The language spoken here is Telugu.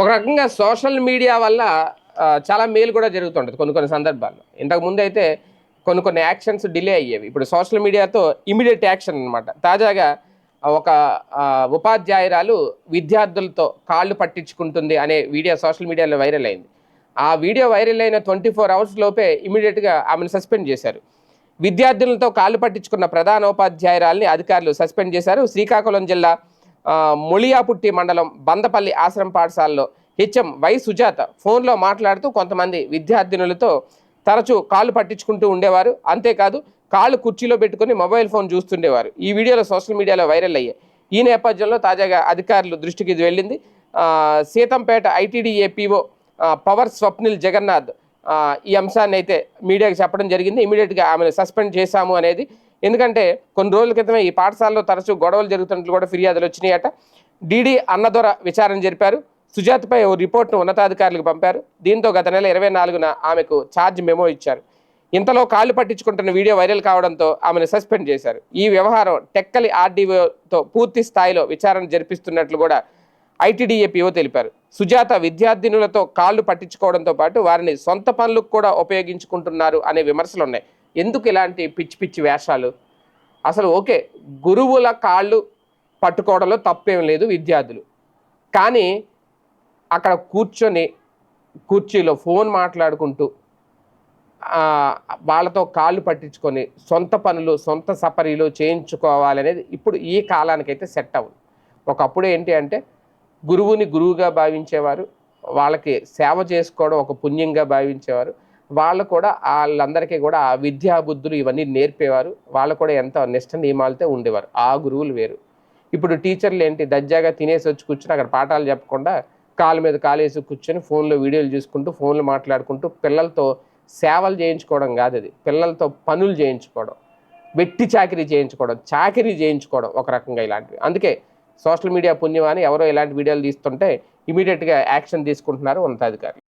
ఒక రకంగా సోషల్ మీడియా వల్ల చాలా మేలు కూడా జరుగుతుంటుంది కొన్ని కొన్ని సందర్భాల్లో. ఇంతకు ముందు అయితే కొన్ని కొన్ని యాక్షన్స్ డిలే అయ్యేవి. ఇప్పుడు సోషల్ మీడియాతో ఇమీడియట్ యాక్షన్ అనమాట తాజాగా ఒక ఉపాధ్యాయురాలు విద్యార్థులతో కాళ్ళు పట్టించుకుంటుంది అనే వీడియో సోషల్ మీడియాలో వైరల్ అయింది. ఆ వీడియో వైరల్ అయిన ట్వంటీ ఫోర్ అవర్స్ లోపే ఇమీడియట్గా ఆమెను సస్పెండ్ చేశారు. విద్యార్థులతో కాళ్ళు పట్టించుకున్న ప్రధాన ఉపాధ్యాయురాల్ని అధికారులు సస్పెండ్ చేశారు. శ్రీకాకుళం జిల్లా మొళియాపుట్టి మండలం బందపల్లి ఆశ్రమ పాఠశాలలో హెచ్ఎం వై సుజాత ఫోన్లో మాట్లాడుతూ కొంతమంది విద్యార్థినులతో తరచూ కాళ్ళు పట్టించుకుంటూ ఉండేవారు. అంతేకాదు కాళ్ళు కుర్చీలో పెట్టుకుని మొబైల్ ఫోన్ చూస్తుండేవారు. ఈ వీడియోలో సోషల్ మీడియాలో వైరల్ అయ్యాయి. ఈ నేపథ్యంలో తాజాగా అధికారులు దృష్టికి ఇది వెళ్ళింది. సీతంపేట ఐటీడీఏ పీఓ పవర్ స్వప్నిల్ జగన్నాథ్ ఈ అంశాన్ని అయితే మీడియాకి చెప్పడం జరిగింది. ఇమీడియట్గా ఆమెను సస్పెండ్ చేశాము అనేది. ఎందుకంటే కొన్ని రోజుల క్రితమే ఈ పాఠశాలలో తరచూ గొడవలు జరుగుతున్నట్లు కూడా ఫిర్యాదులు వచ్చినాయట. డీడీ అన్నదొర విచారణ జరిపారు. సుజాతపై ఓ రిపోర్ట్ను ఉన్నతాధికారులకు పంపారు. దీంతో గత నెల ఇరవై నాలుగున ఆమెకు ఛార్జ్ మెమో ఇచ్చారు. ఇంతలో కాళ్ళు పట్టించుకుంటున్న వీడియో వైరల్ కావడంతో ఆమెను సస్పెండ్ చేశారు. ఈ వ్యవహారం టెక్కలి ఆర్డీఓతో పూర్తి స్థాయిలో విచారణ జరిపిస్తున్నట్లు కూడా ఐటీడీఏపీఓ తెలిపారు. సుజాత విద్యార్థినులతో కాళ్ళు పట్టించుకోవడంతో పాటు వారిని సొంత పనులకు కూడా ఉపయోగించుకుంటున్నారు అనే విమర్శలు ఉన్నాయి ఎందుకు ఇలాంటి పిచ్చి పిచ్చి వేషాలు? అసలు ఓకే గురువుల కాళ్ళు పట్టుకోవడంలో తప్పేం లేదు విద్యార్థులు. కానీ అక్కడ కూర్చొని కుర్చీలో ఫోన్ మాట్లాడుకుంటూ వాళ్ళతో కాళ్ళు పట్టించుకొని సొంత పనులు సొంత సపరీలు చేయించుకోవాలనేది ఇప్పుడు ఈ కాలానికైతే సెట్ అవ్వదు. ఒకప్పుడు ఏంటి అంటే గురువుని గురువుగా భావించేవారు వాళ్ళకి సేవ చేసుకోవడం ఒక పుణ్యంగా భావించేవారు. వాళ్ళు కూడా వాళ్ళందరికీ కూడా ఆ విద్యా బుద్ధులు ఇవన్నీ నేర్పేవారు. వాళ్ళు కూడా ఎంతో నిష్ట నియమాలతో ఉండేవారు. ఆ గురువులు వేరు. ఇప్పుడు టీచర్లు ఏంటి? దజ్జాగా తినేసి వచ్చి కూర్చొని అక్కడ పాఠాలు చెప్పకుండా కాలు మీద కాలేసి కూర్చొని ఫోన్లో వీడియోలు చూసుకుంటూ ఫోన్లు మాట్లాడుకుంటూ పిల్లలతో సేవలు చేయించుకోవడం కాదు అది. పిల్లలతో పనులు చేయించుకోవడం. వెట్టి చాకరీ చేయించుకోవడం చాకరీ చేయించుకోవడం ఒక రకంగా ఇలాంటివి. అందుకే సోషల్ మీడియా పుణ్యమాని ఎవరో ఇలాంటి వీడియోలు తీస్తుంటే ఇమీడియట్గా యాక్షన్ తీసుకుంటున్నారు ఉన్నతాధికారులు.